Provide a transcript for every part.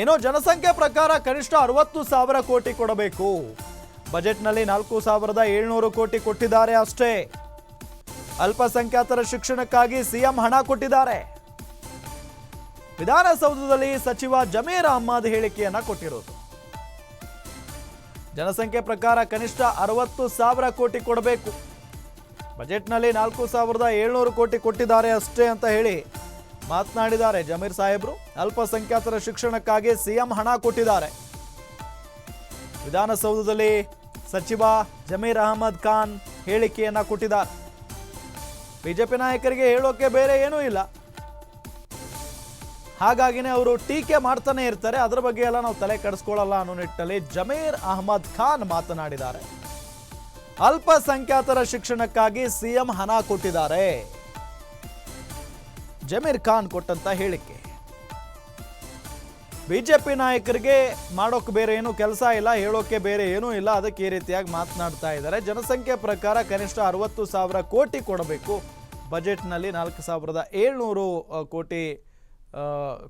ಇನ್ನು ಜನಸಂಖ್ಯೆ ಪ್ರಕಾರ ಕನಿಷ್ಠ ಅರವತ್ತು ಸಾವಿರ ಕೋಟಿ ಕೊಡಬೇಕು. ಬಜೆಟ್ನಲ್ಲಿ ನಾಲ್ಕು ಸಾವಿರದ ಏಳ್ನೂರು ಕೋಟಿ ಕೊಟ್ಟಿದ್ದಾರೆ ಅಷ್ಟೇ. ಅಲ್ಪಸಂಖ್ಯಾತರ ಶಿಕ್ಷಣಕ್ಕಾಗಿ ಸಿಎಂ ಹಣ ಕೊಟ್ಟಿದ್ದಾರೆ. ವಿಧಾನಸೌಧದಲ್ಲಿ ಸಚಿವ ಜಮೀರ್ ಅಹ್ಮದ್ ಹೇಳಿಕೆಯನ್ನ ಕೊಟ್ಟಿರೋದು. ಜನಸಂಖ್ಯೆ ಪ್ರಕಾರ ಕನಿಷ್ಠ ಅರವತ್ತು ಸಾವಿರ ಕೋಟಿ ಕೊಡಬೇಕು. ಬಜೆಟ್ನಲ್ಲಿ ನಾಲ್ಕು ಸಾವಿರದ ಏಳ್ನೂರು ಕೋಟಿ ಕೊಟ್ಟಿದ್ದಾರೆ ಅಷ್ಟೇ ಅಂತ ಹೇಳಿ ಮಾತನಾಡಿದ್ದಾರೆ. ಜಮೀರ್ ಸಾಹೇಬ್ರು ಅಲ್ಪಸಂಖ್ಯಾತರ ಶಿಕ್ಷಣಕ್ಕಾಗಿ ಸಿಎಂ ಹಣ ಕೊಟ್ಟಿದ್ದಾರೆ. ವಿಧಾನಸೌಧದಲ್ಲಿ ಸಚಿವ ಜಮೀರ್ ಅಹಮದ್ ಖಾನ್ ಹೇಳಿಕೆಯನ್ನ ಕೊಟ್ಟಿದ್ದಾರೆ. ಬಿಜೆಪಿ ನಾಯಕರಿಗೆ ಹೇಳೋಕೆ ಬೇರೆ ಏನೂ ಇಲ್ಲ. ಹಾಗಾಗಿನೇ ಅವರು ಟೀಕೆ ಮಾಡ್ತಾನೆ ಇರ್ತಾರೆ. ಅದರ ಬಗ್ಗೆ ಎಲ್ಲ ನಾವು ತಲೆ ಕೆಡಿಸ್ಕೊಳ್ಳಲ್ಲ ಅನ್ನೋ ನಿಟ್ಟಿನಲ್ಲಿ ಜಮೀರ್ ಅಹಮದ್ ಖಾನ್ ಮಾತನಾಡಿದ್ದಾರೆ. ಅಲ್ಪಸಂಖ್ಯಾತರ ಶಿಕ್ಷಣಕ್ಕಾಗಿ ಸಿಎಂ ಹಣ ಕೊಟ್ಟಿದ್ದಾರೆ. ಜಮೀರ್ ಖಾನ್ ಕೊಟ್ಟಂತ ಹೇಳಿಕೆ. ಬಿಜೆಪಿ ನಾಯಕರಿಗೆ ಮಾಡೋಕೆ ಬೇರೆ ಏನು ಕೆಲಸ ಇಲ್ಲ, ಹೇಳೋಕೆ ಬೇರೆ ಏನೂ ಇಲ್ಲ, ಅದಕ್ಕೆ ಈ ರೀತಿಯಾಗಿ ಮಾತನಾಡ್ತಾ ಇದ್ದಾರೆ. ಜನಸಂಖ್ಯೆ ಪ್ರಕಾರ ಕನಿಷ್ಠ ಅರವತ್ತು ಸಾವಿರ ಕೋಟಿ ಕೊಡಬೇಕು. ಬಜೆಟ್ನಲ್ಲಿ ನಾಲ್ಕು ಸಾವಿರದ ಏಳ್ನೂರು ಕೋಟಿ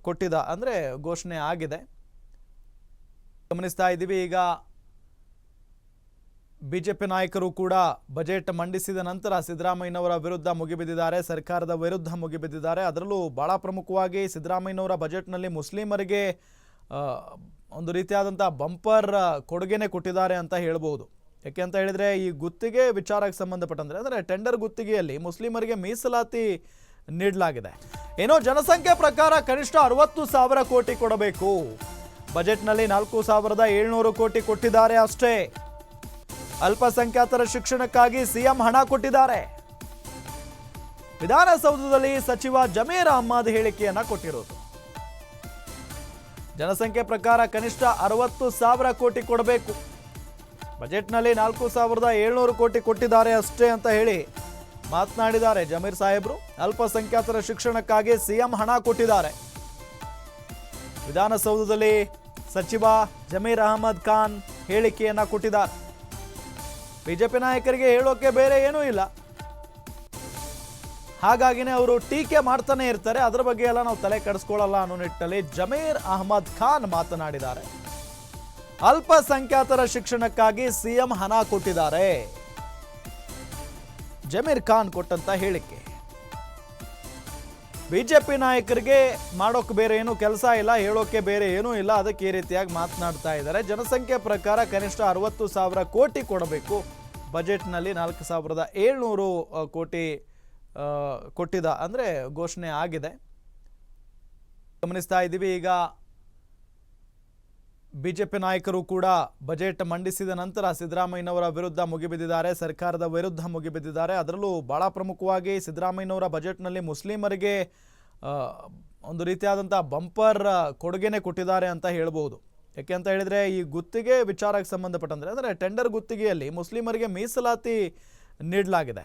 ಕೊಟ್ಟಿದ ಅಂದರೆ ಘೋಷಣೆ ಆಗಿದೆ. ಗಮನಿಸ್ತಾ ಇದ್ದೀವಿ ಈಗ ಬಿಜೆಪಿ ನಾಯಕರು ಕೂಡ ಬಜೆಟ್ ಮಂಡಿಸಿದ ನಂತರ ಸಿದ್ದರಾಮಯ್ಯನವರ ವಿರುದ್ಧ ಮುಗಿಬಿದ್ದಿದ್ದಾರೆ. ಸರ್ಕಾರದ ವಿರುದ್ಧ ಮುಗಿಬಿದ್ದಿದ್ದಾರೆ. ಅದರಲ್ಲೂ ಬಹಳ ಪ್ರಮುಖವಾಗಿ ಸಿದ್ದರಾಮಯ್ಯನವರ ಬಜೆಟ್ನಲ್ಲಿ ಮುಸ್ಲಿಮರಿಗೆ ಒಂದು ರೀತಿಯಾದಂಥ ಬಂಪರ್ ಕೊಡುಗೆನೆ ಕೊಟ್ಟಿದ್ದಾರೆ ಅಂತ ಹೇಳ್ಬೋದು. ಯಾಕೆ ಅಂತ ಹೇಳಿದರೆ ಈ ಗುತ್ತಿಗೆ ವಿಚಾರಕ್ಕೆ ಸಂಬಂಧಪಟ್ಟಂದರೆ, ಅಂದರೆ ಟೆಂಡರ್ ಗುತ್ತಿಗೆಯಲ್ಲಿ ಮುಸ್ಲಿಮರಿಗೆ ಮೀಸಲಾತಿ ನೀಡಲಾಗಿದೆ. ಏನೋ ಜನಸಂಖ್ಯೆ ಪ್ರಕಾರ ಕನಿಷ್ಠ ಅರವತ್ತು ಸಾವಿರ ಕೋಟಿ ಕೊಡಬೇಕು. ಬಜೆಟ್ನಲ್ಲಿ ನಾಲ್ಕು ಸಾವಿರದ ಏಳ್ನೂರು ಕೋಟಿ ಕೊಟ್ಟಿದ್ದಾರೆ ಅಷ್ಟೇ. ಅಲ್ಪಸಂಖ್ಯಾತರ ಶಿಕ್ಷಣಕ್ಕಾಗಿ ಸಿಎಂ ಹಣ ಕೊಟ್ಟಿದ್ದಾರೆ. ವಿಧಾನಸೌಧದಲ್ಲಿ ಸಚಿವ ಜಮೀರ್ ಅಹ್ಮದ್ ಹೇಳಿಕೆಯನ್ನ ಕೊಟ್ಟಿರೋದು. ಜನಸಂಖ್ಯೆ ಪ್ರಕಾರ ಕನಿಷ್ಠ ಅರವತ್ತು ಸಾವಿರ ಕೋಟಿ ಕೊಡಬೇಕು. ಬಜೆಟ್ನಲ್ಲಿ ನಾಲ್ಕು ಸಾವಿರದ ಏಳ್ನೂರು ಕೋಟಿ ಕೊಟ್ಟಿದ್ದಾರೆ ಅಷ್ಟೇ ಅಂತ ಹೇಳಿ ಮಾತನಾಡಿದ್ದಾರೆ ಜಮೀರ್ ಸಾಹೇಬ್ರು. ಅಲ್ಪಸಂಖ್ಯಾತರ ಶಿಕ್ಷಣಕ್ಕಾಗಿ ಸಿಎಂ ಹಣ ಕೊಟ್ಟಿದ್ದಾರೆ. ವಿಧಾನಸೌಧದಲ್ಲಿ ಸಚಿವ ಜಮೀರ್ ಅಹಮದ್ ಖಾನ್ ಹೇಳಿಕೆಯನ್ನ ಕೊಟ್ಟಿದ್ದಾರೆ. ಬಿಜೆಪಿ ನಾಯಕರಿಗೆ ಹೇಳೋಕೆ ಬೇರೆ ಏನೂ ಇಲ್ಲ. ಹಾಗಾಗಿನೇ ಅವರು ಟೀಕೆ ಮಾಡ್ತಾನೆ ಇರ್ತಾರೆ. ಅದರ ಬಗ್ಗೆ ಎಲ್ಲ ನಾವು ತಲೆ ಕೆಡಿಸ್ಕೊಳ್ಳಲ್ಲ ಅನ್ನೋ ನಿಟ್ಟಿನಲ್ಲಿ ಜಮೀರ್ ಅಹಮದ್ ಖಾನ್ ಮಾತನಾಡಿದ್ದಾರೆ. ಅಲ್ಪಸಂಖ್ಯಾತರ ಶಿಕ್ಷಣಕ್ಕಾಗಿ ಸಿಎಂ ಹಣ ಕೊಟ್ಟಿದ್ದಾರೆ. ಜಮೀರ್ ಖಾನ್ ಕೊಟ್ಟಂತ ಹೇಳಿಕೆ. ಬಿಜೆಪಿ ನಾಯಕರಿಗೆ ಮಾಡೋಕೆ ಬೇರೆ ಏನು ಕೆಲಸ ಇಲ್ಲ, ಹೇಳೋಕೆ ಬೇರೆ ಏನೂ ಇಲ್ಲ, ಅದಕ್ಕೆ ಈ ರೀತಿಯಾಗಿ ಮಾತನಾಡ್ತಾ ಇದ್ದಾರೆ. ಜನಸಂಖ್ಯೆ ಪ್ರಕಾರ ಕನಿಷ್ಠ ಅರವತ್ತು ಸಾವಿರ ಕೋಟಿ ಕೊಡಬೇಕು. ಬಜೆಟ್ನಲ್ಲಿ ನಾಲ್ಕು ಸಾವಿರದ ಏಳ್ನೂರು ಕೋಟಿ ಕೊಟ್ಟಿದ ಅಂದರೆ ಘೋಷಣೆ ಆಗಿದೆ. ಗಮನಿಸ್ತಾ ಇದ್ದೀವಿ ಈಗ ಬಿಜೆಪಿ ನಾಯಕರು ಕೂಡ ಬಜೆಟ್ ಮಂಡಿಸಿದ ನಂತರ ಸಿದ್ದರಾಮಯ್ಯನವರ ವಿರುದ್ಧ ಮುಗಿಬಿದ್ದಿದ್ದಾರೆ. ಸರ್ಕಾರದ ವಿರುದ್ಧ ಮುಗಿಬಿದ್ದಿದ್ದಾರೆ. ಅದರಲ್ಲೂ ಬಹಳ ಪ್ರಮುಖವಾಗಿ ಸಿದ್ದರಾಮಯ್ಯನವರ ಬಜೆಟ್ನಲ್ಲಿ ಮುಸ್ಲಿಮರಿಗೆ ಒಂದು ರೀತಿಯಾದಂಥ ಬಂಪರ್ ಕೊಡುಗೆನೆ ಕೊಟ್ಟಿದ್ದಾರೆ ಅಂತ ಹೇಳ್ಬೋದು ಯಾಕೆ ಅಂತ ಹೇಳಿದರೆ ಈ ಗುತ್ತಿಗೆ ವಿಚಾರಕ್ಕೆ ಸಂಬಂಧಪಟ್ಟಂದರೆ, ಅಂದರೆ ಟೆಂಡರ್ ಗುತ್ತಿಗೆಯಲ್ಲಿ ಮುಸ್ಲಿಮರಿಗೆ ಮೀಸಲಾತಿ ನೀಡಲಾಗಿದೆ.